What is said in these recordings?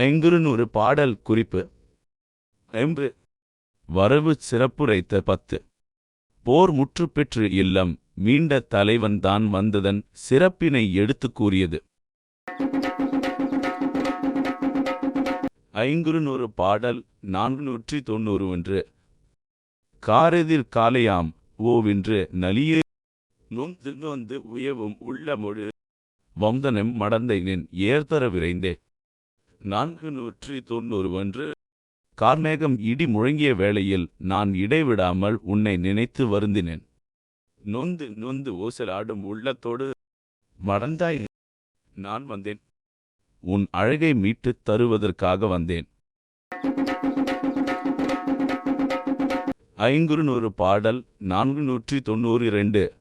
ஐங்குறுநூறு பாடல் குறிப்பு. ஐம்பு வரவு சிறப்புரைத்த பத்து. போர் முற்றுப்பெற்று இல்லம் மீண்ட தலைவன் தான் வந்ததன் சிறப்பினை எடுத்துக் கூறியது. ஐங்குறுநூறு பாடல் நான்குநூற்றி தொண்ணூறு ஒன்று. காரெதிர் காலையாம் ஓவென்று நலியே. நொந்து நொந்து உயவும் உள்ளமொழு. வந்தனம் மடந்தைனின் ஏர்தர விரைந்தே. நான்கு நூற்றி தொண்ணூறு ஒன்று கார்மேகம் இடி முழங்கிய வேளையில் நான் இடைவிடாமல் உன்னை நினைத்து வருந்தினேன். நொந்து நொந்து ஓசலாடும் உள்ளத்தோடு மடந்தாய் நான் வந்தேன். உன் அழகை மீட்டுத் தருவதற்காக வந்தேன். ஐங்குறுநூறு பாடல் நான்கு நூற்றி தொண்ணூறு இரண்டு.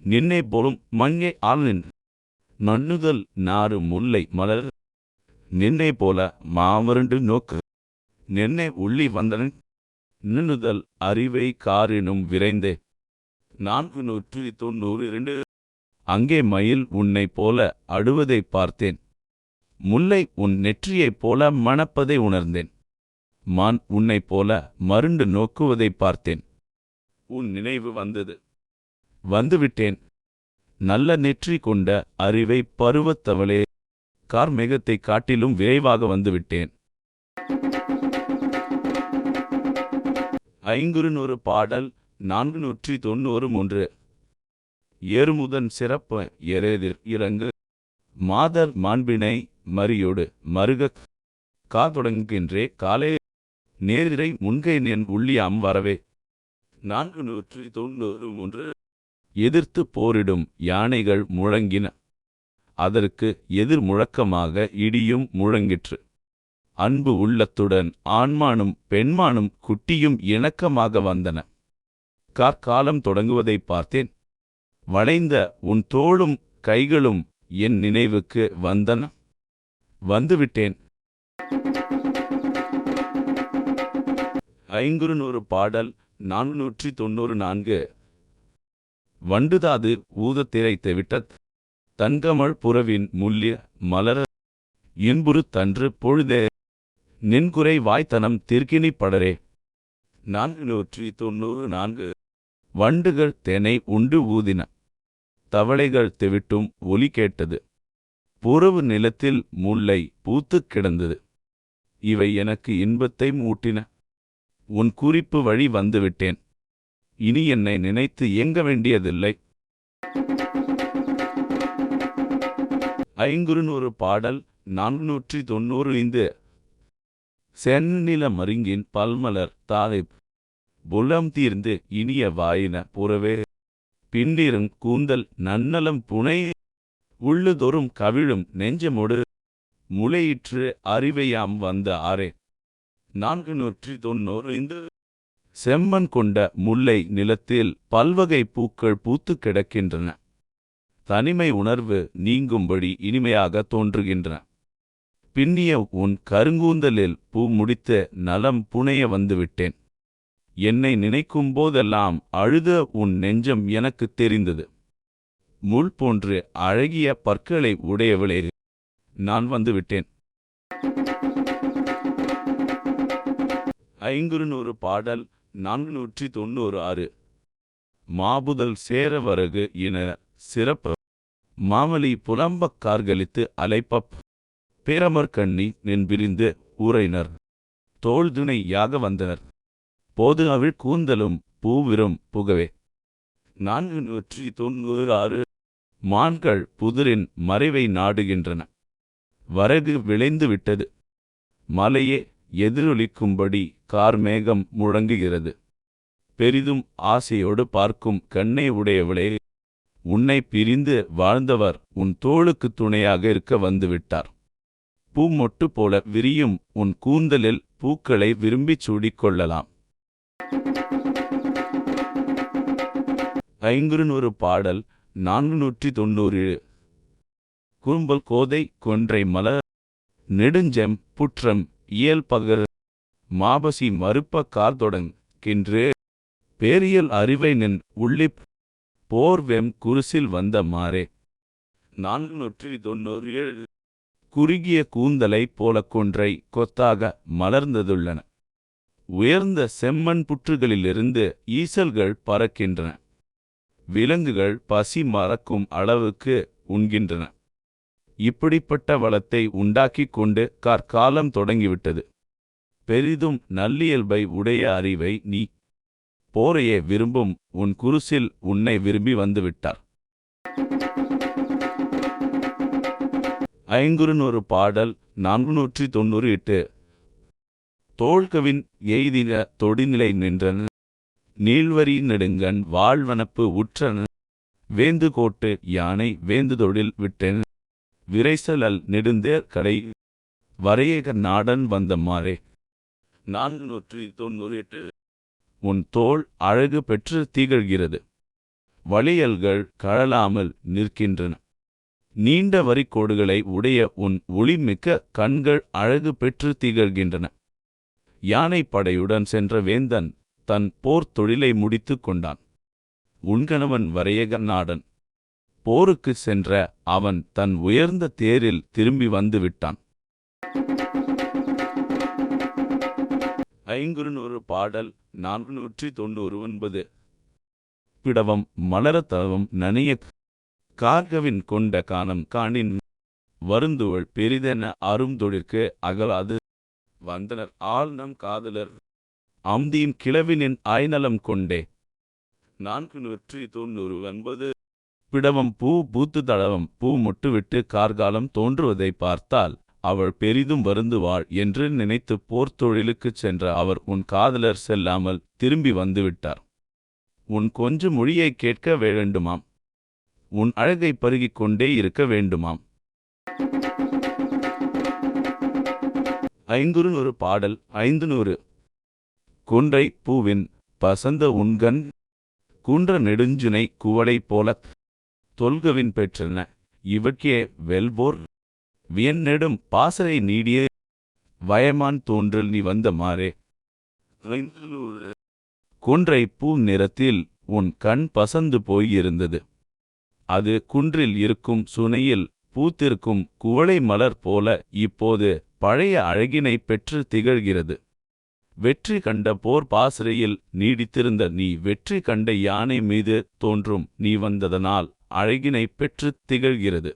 நின்னை போலும் மங்கை ஆளின் நன்னுதல் நாறு முல்லை மலர் நின்னை போல மாமருண்டு நோக்கு. நின்னை உள்ளி வந்தனன் நின்னுதல் அறிவை காரினும் விரைந்தே. நான்கு நூற்றி தொண்ணூறு இரண்டு. அங்கே மயில் உன்னைப் போல அடுவதைப் பார்த்தேன். முல்லை உன் நெற்றியைப் போல மணப்பதை உணர்ந்தேன். மான் உன்னைப் போல மருண்டு நோக்குவதைப் பார்த்தேன். உன் நினைவு வந்தது. வந்துவிட்டேன். நல்ல நெற்றி கொண்ட அறிவை பருவத்தவளே. கார் மேகத்தை காட்டிலும் விரைவாக வந்துவிட்டேன். ஐங்குறுநூறு பாடல் நான்கு நூற்றி தொண்ணூறு மூன்று ஏறுமுதன் சிறப்பு எரேதிர் இறங்கு. மாதர் மாண்பினை மரியோடு மருகக் காதொடங்குகின்றே காலே. நேரிரை முன்கை என் உள்ளியாம் வரவே. நான்கு நூற்றி தொண்ணூறு மூன்று எதிர்த்து போரிடும் யானைகள் முழங்கின. அதற்கு எதிர் முழக்கமாக இடியும் முழங்கிற்று. அன்பு உள்ளத்துடன் ஆண்மானும் பெண்மானும் குட்டியும் இணக்கமாக வந்தன. கார்காலம் தொடங்குவதைப் பார்த்தேன். வளைந்த உன் தோளும் கைகளும் என் நினைவுக்கு வந்தன. வந்துவிட்டேன். ஐங்குறுநூறு பாடல் நானூற்றி தொண்ணூறு நான்கு. வண்டுதாது ஊதத்திரைத்து விட்டத் தங்கமழ் புறவின் முல்லிய மலர இன்புறு தன்று பொழுதே. நின்குறை வாய்த்தனம் திருக்கினி படரே. நான்கு நூற்றி தொண்ணூறு நான்கு. வண்டுகள் தெனை உண்டு ஊதின. தவளைகள் தெவிட்டும் ஒலி கேட்டது. புறவு நிலத்தில் முல்லை பூத்துக் கிடந்தது. இவை எனக்கு இன்பத்தை மூட்டின. உன் குறிப்பு வழி வந்துவிட்டேன். இனி என்னை நினைத்து இயங்க வேண்டியதில்லை. ஐங்குறுநூறு பாடல் நானூற்றி தொண்ணூறு ஐந்து. செந்நில மருங்கின் பல்மலர் தாதை புலம் தீர்ந்து இனிய வாயின புறவே. பின்னிருங் கூந்தல் நன்னலம் புனை உள்ளுதொறும் கவிழும் நெஞ்சமொடு. முளையிற்று அறிவையாம் வந்த ஆரே நான்கு நூற்றி தொண்ணூறு ஐந்து. செம்மன் கொண்ட முல்லை நிலத்தில் பல்வகை பூக்கள் பூத்துக் கிடக்கின்றன. தனிமை உணர்வு நீங்கும்படி இனிமையாக தோன்றுகின்றன பின்னிய உன் கருங்கூந்தலில் பூ முடித்து நலம் புனைய வந்துவிட்டேன். என்னை நினைக்கும் போதெல்லாம் அழுத உன் நெஞ்சம் எனக்குத் தெரிந்தது. முள் போன்று அழகிய பற்களை உடையவளே நான் வந்துவிட்டேன். ஐங்குறுநூறு பாடல் நான்கு நூற்றி தொண்ணூறு ஆறு. மாபுதல் சேரவரகு இன சிறப்பு. மாமலி புலம்பக் கார்களித்து அலைப்பப். பேரமர்கண்ணி நின்பிரிந்து ஊரைனர் தோள்துணை யாக வந்தனர். போது அவிழ் கூந்தலும் பூவிரும் புகவே. நான்கு நூற்றி தொண்ணூறு ஆறு. மான்கள் புதிரின் மறைவை நாடுகின்றன. வரகு விளைந்து விட்டது. மலையே எதிரொலிக்கும்படி கார்மேகம் முழங்குகிறது. பெரிதும் ஆசையோடு பார்க்கும் கண்ணை உடையவளே. உன்னை பிரிந்து வாழ்ந்தவர் உன் தோளுக்கு துணையாக இருக்க வந்துவிட்டார். பூமொட்டு போல விரியும் உன் கூந்தலில் பூக்களை விரும்பிச் சூடிக்கொள்ளலாம். ஐங்குறுநூறு பாடல் நான்கு நூற்றி தொண்ணூறு குறும்பல் கோதை கொன்றை மலர் நெடுஞ்செம் புற்றம் இயல் பகர் மாபசி மறுப்ப கார்தொடங் கின்று பேரியல் அறிவை நின் உள்ளிப் போர்வெம் குருசில் வந்த மாறே. நான்கு நூற்றி தொண்ணூறு ஏழு குறுகிய கூந்தலைப் போல கொன்றை கொத்தாக மலர்ந்ததுள்ளன. உயர்ந்த செம்மண் புற்றுகளிலிருந்து ஈசல்கள் பறக்கின்றன. விலங்குகள் பசி மறக்கும் அளவுக்கு உண்கின்றன. இப்படிப்பட்ட வளத்தை உண்டாக்கிக் கொண்டு கற்காலம் தொடங்கிவிட்டது. பெரிதும் நல்லியல்பை உடைய அறிவை நீ போரையே விரும்பும் உன் குருசில் உன்னை விரும்பி வந்துவிட்டார். ஐங்குறுநூறு பாடல் நான்குநூற்றி தொண்ணூறு எட்டு. தோழ்கவின் எய்தின தொடிநிலை நின்றன. நீள்வரி நெடுங்கண் வாழ்வனப்பு உற்றன. வேந்து கோட்டு யானை வேந்து தொழில் விட்டென். விரைசலல் நெடுந்தேர் கடை. வரையக நாடன் வந்த மாறே. நான்கு நூற்றி தொண்ணூறு எட்டு. உன் தோள் அழகு பெற்று திகழ்கிறது. வளையல்கள் கழலாமல் நிற்கின்றன. நீண்ட வரிக்கோடுகளை உடைய உன் ஒளிமிக்க கண்கள் அழகு பெற்று திகழ்கின்றன. யானை படையுடன் சென்ற வேந்தன் தன் போர்த் தொழிலை முடித்துக் கொண்டான். உண்கணவன் வரையக நாடன் போருக்கு சென்ற அவன் தன் உயர்ந்த தேரில் திரும்பி வந்துவிட்டான் ஐங்குறுநூறு பாடல் நான்கு நூற்றி தொண்ணூறு ஒன்பது. பிடவம் மலரத்தவம் நனைய கார்கவின் கொண்ட கானம் காணின் வருந்துவள் பெரிதென அருந்தொழிற்கு அகலாது. வந்தனர் ஆழ்நம் காதலர் அம்தியின் கிளவினின் ஆய்நலம் கொண்டே. நான்கு நூற்றி தொண்ணூறு ஒன்பது. பிடவம் பூ பூத்து தளவம் பூ முட்டுவிட்டு கார்காலம் தோன்றுவதை பார்த்தால் அவள் பெரிதும் வருந்துவாள் என்று நினைத்து போர்த் தொழிலுக்குச் சென்ற அவர் உன் காதலர் செல்லாமல் திரும்பி வந்துவிட்டார். உன் கொஞ்ச மொழியை கேட்க வேண்டுமாம். உன் அழகை பருகிக் கொண்டே இருக்க வேண்டுமாம். ஐங்குறுநூறு பாடல் ஐந்து நூறு குன்றை பூவின் பசந்த உண்கண் குன்ற நெடுஞ்சுனை குவளை போலத் தொல்கவின் பெற்றன இவற்கே வெல்போர் வியன்னெடும் பாசறை நீடிய வயமான் தோன்றல் நீ வந்த மாறே. குன்றை பூ நிறத்தில் உன் கண் பசந்து போயிருந்தது அது குன்றில் இருக்கும் சுனையில் பூத்திருக்கும் குவளை மலர் போல இப்போது பழைய அழகினை பெற்று திகழ்கிறது. வெற்றி கண்ட போர் பாசறையில் நீடித்திருந்த நீ வெற்றி கண்ட யானை மீது தோன்றும் நீ வந்ததனால் அழகினை பெற்று திகழ்கிறது.